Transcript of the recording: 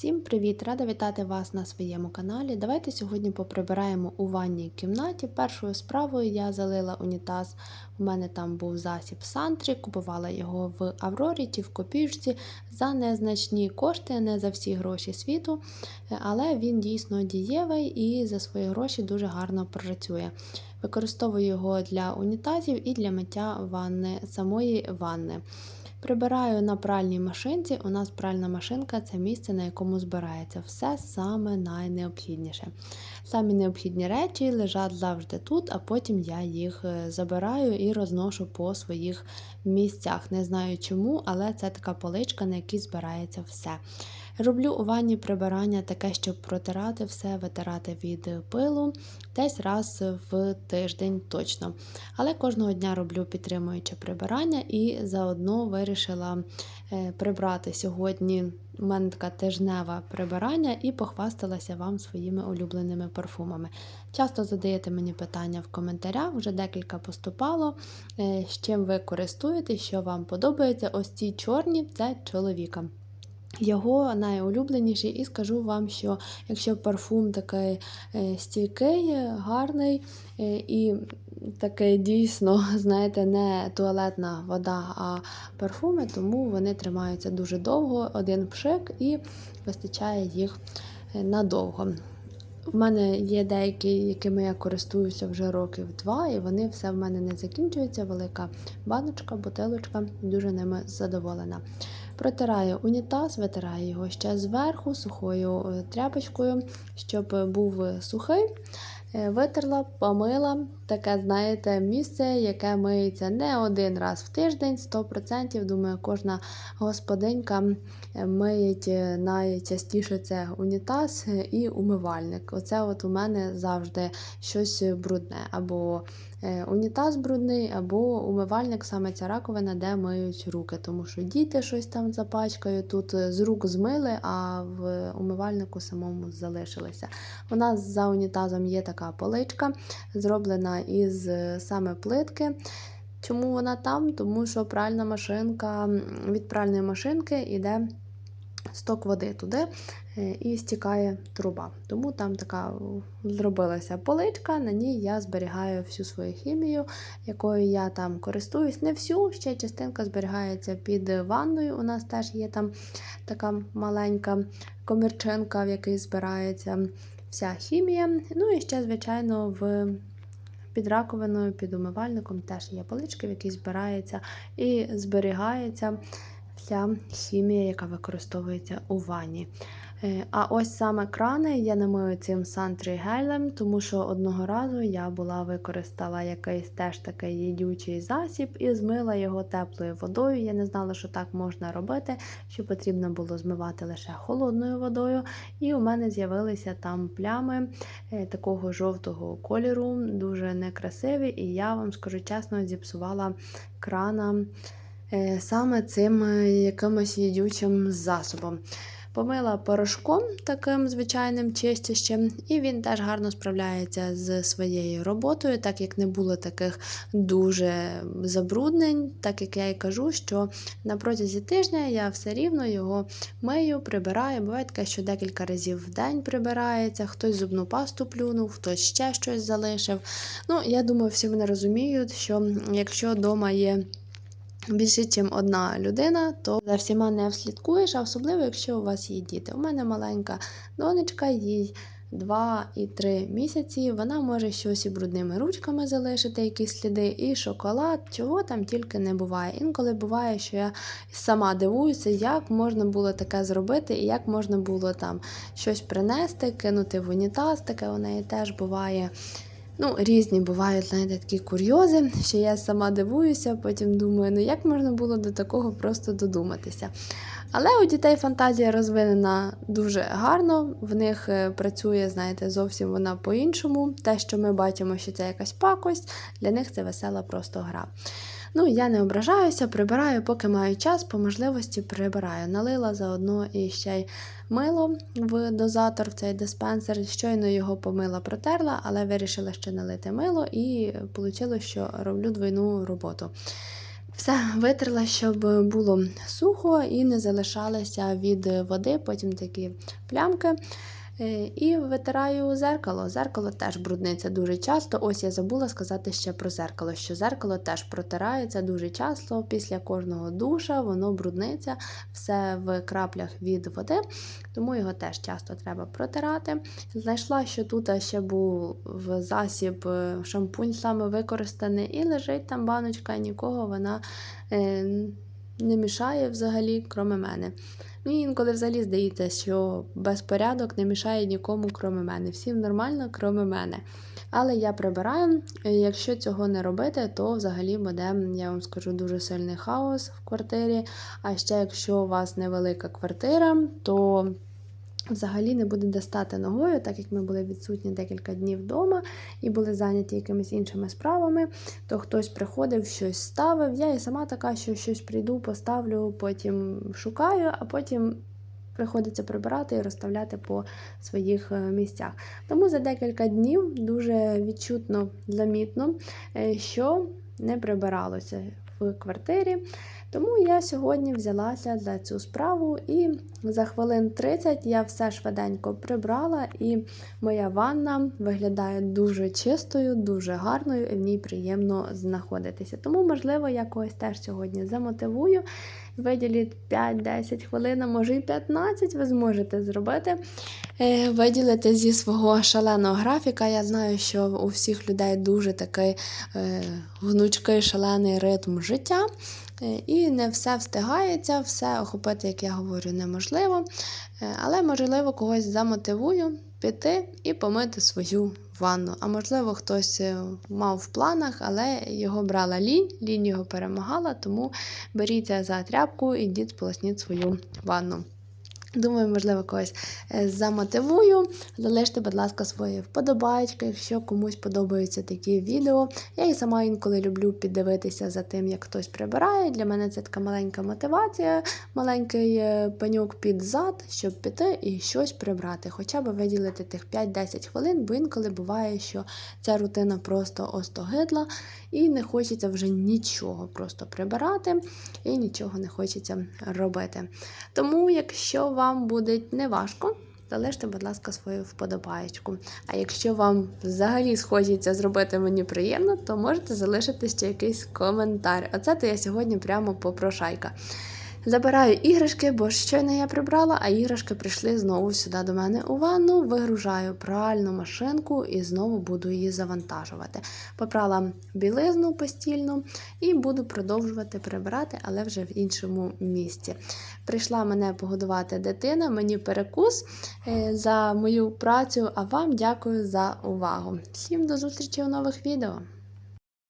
Всім привіт! Рада вітати вас на своєму каналі. Давайте сьогодні поприбираємо у ванній кімнаті. Першою справою я залила унітаз. У мене там був засіб Сантрі, купувала його в Аврорі чи в копійці за незначні кошти, не за всі гроші світу, але він дійсно дієвий і за свої гроші дуже гарно працює. Використовую його для унітазів і для миття ванни, самої ванни. Прибираю на пральній машинці. У нас пральна машинка це місце, на якому збирається все саме найнеобхідніше. Самі необхідні речі лежать завжди тут, а потім я їх е, забираю і розношу по своїх місцях. Не знаю чому, але це така поличка, на якій збирається все. Роблю у ванні прибирання таке, щоб протирати все, витирати від пилу десь раз в тиждень точно. Але кожного дня роблю підтримуюче прибирання і заодно вирішила е, прибрати сьогодні. У мене така тижнева прибирання і похвасталася вам своїми улюбленими парфумами. Часто задаєте мені питання в коментарях, вже декілька поступало, е, з чим ви користуєтесь, що вам подобається. Ось ці чорні це чоловіка. Його найулюбленіший, і скажу вам, що якщо парфум такий е, стійкий, гарний е, і такий дійсно, знаєте, не туалетна вода, а парфуми, тому вони тримаються дуже довго, один пшик і вистачає їх е, надовго. У мене є деякі, якими я користуюся вже років два, і вони все в мене не закінчуються. Велика баночка, бутилочка, дуже ними задоволена. Протираю унітаз, витираю його ще зверху сухою е, тряпочкою, щоб був сухий. Е, витерла, помила. Таке, знаєте, місце, яке миється не один раз в тиждень, 100%. Думаю, кожна господинька е, миють найчастіше це унітаз і умивальник. Оце от у мене завжди щось брудне. Або унітаз брудний, або умивальник, саме ця раковина, де миють руки. Тому що діти щось там запачкають, тут з рук змили, а в умивальнику самому залишилися. У нас за унітазом є така поличка, зроблена із саме плитки. Чому вона там? Тому що пральна машинка від пральної машинки йде сток води туди е, і стікає труба. Тому там така зробилася поличка, на ній я зберігаю всю свою хімію, якою я там користуюсь. Не всю, ще частинка зберігається під ванною. У нас теж є там така маленька комірчинка, в якій збирається вся хімія. Ну і ще, звичайно, в під раковиною, під умивальником теж є полички, в якій збирається і зберігається вся хімія, яка використовується у ванні. Е, а ось саме крани я не мию цим сантрі гелем, тому що одного разу я була використала якийсь теж такий їдючий засіб і змила його теплою водою. Я не знала, що так можна робити, що потрібно було змивати лише холодною водою. І у мене з'явилися там плями е, такого жовтого кольору, дуже некрасиві, і я вам скажу чесно, зіпсувала крана. Е, саме цим якимось їдючим засобом. Помила порошком таким звичайним чистящим, і він теж гарно справляється з своєю роботою, так як не було таких дуже забруднень, так як я і кажу, що на протязі тижня я все рівно його мию, прибираю. Буває таке, що декілька разів в день прибирається, хтось зубну пасту плюнув, хтось ще щось залишив. Ну, я думаю, всі мене розуміють, що якщо вдома є більше, ніж одна людина, то за всіма не вслідкуєш, а особливо, якщо у вас є діти. У мене маленька донечка, їй 2 і 3 місяці. Вона може щось і брудними ручками залишити, якісь сліди, і шоколад, чого там тільки не буває. Інколи буває, що я сама дивуюся, як можна було таке зробити, і як можна було там щось принести, кинути в унітаз, таке у неї теж буває. Ну, різні бувають, знаєте, такі курйози, що я сама дивуюся, потім думаю, ну як можна було до такого просто додуматися. Але у дітей фантазія розвинена дуже гарно, в них е, працює, знаєте, зовсім вона по-іншому. Те, що ми бачимо, що це якась пакость, для них це весела просто гра. Ну, я не ображаюся, прибираю, поки маю час, по можливості прибираю. Налила заодно і ще й мило в дозатор в цей диспенсер. Щойно його помила, протерла, але вирішила ще налити мило, і вийшло, що роблю двойну роботу. Все витерла, щоб було сухо і не залишалося від води, потім такі плямки. Е, І витираю зеркало. Зеркало теж брудниться дуже часто. Ось я забула сказати ще про зеркало, що зеркало теж протирається дуже часто. Після кожного душа воно брудниться, все в краплях від води, тому його теж часто треба протирати. Знайшла, що тут ще був засіб е, шампунь саме використаний, і лежить там баночка, нікого вона е, не мішає взагалі, кроме мене. Мені інколи взагалі здається, що безпорядок не мішає нікому, кроме мене. Всім нормально, кроме мене. Але я прибираю. Якщо цього не робити, то взагалі буде, я вам скажу, дуже сильний хаос в квартирі. А ще якщо у вас невелика квартира, то взагалі не буде де стати ногою, так як ми були відсутні декілька днів вдома і були зайняті якимись іншими справами, то хтось приходив, щось ставив. Я і сама така, що щось прийду, поставлю, потім шукаю, а потім. Приходиться прибирати і розставляти по своїх е, місцях. Тому за декілька днів дуже відчутно замітно, е, що не прибиралося в квартирі. Тому я сьогодні взялася за цю справу, і за хвилин 30 я все швиденько прибрала, і моя ванна виглядає дуже чистою, дуже гарною, і в ній приємно знаходитися. Тому, можливо, я когось теж сьогодні замотивую. Виділіть 5-10 хвилин, а може і 15 ви зможете зробити. Е, Виділити зі свого шаленого графіка. Я знаю, що у всіх людей дуже такий е, гнучкий шалений ритм життя. Е, І не все встигається, все охопити, як я говорю, неможливо. Але, можливо, когось замотивую піти і помити свою ванну. А можливо, хтось мав в планах, але його брала лінь, лінь його перемагала, тому беріться за тряпку і йдіть сполосніть свою ванну. Думаю, можливо, когось е, замотивую. Залиште, будь ласка, свої вподобайки, якщо комусь подобаються такі відео. Я і сама інколи люблю піддивитися за тим, як хтось прибирає. Для мене це така маленька мотивація, маленький е, пеньок під зад, щоб піти і щось прибрати. Хоча б виділити тих 5-10 хвилин, бо інколи буває, що ця рутина просто остогидла і не хочеться вже нічого просто прибирати і нічого не хочеться робити. Тому, якщо вам буде неважко, залиште, будь ласка, свою вподобаєчку. А якщо вам взагалі схочеться зробити мені приємно, то можете залишити ще якийсь коментар. Оце то я сьогодні прямо попрошайка. Забираю іграшки, бо щойно я прибрала, а іграшки прийшли знову сюди до мене у ванну. Вигружаю пральну машинку і знову буду її завантажувати. Попрала білизну постільну і буду продовжувати прибирати, але вже в іншому місці. Прийшла мене погодувати дитина, мені перекус е, за мою працю, а вам дякую за увагу. Всім до зустрічі у нових відео!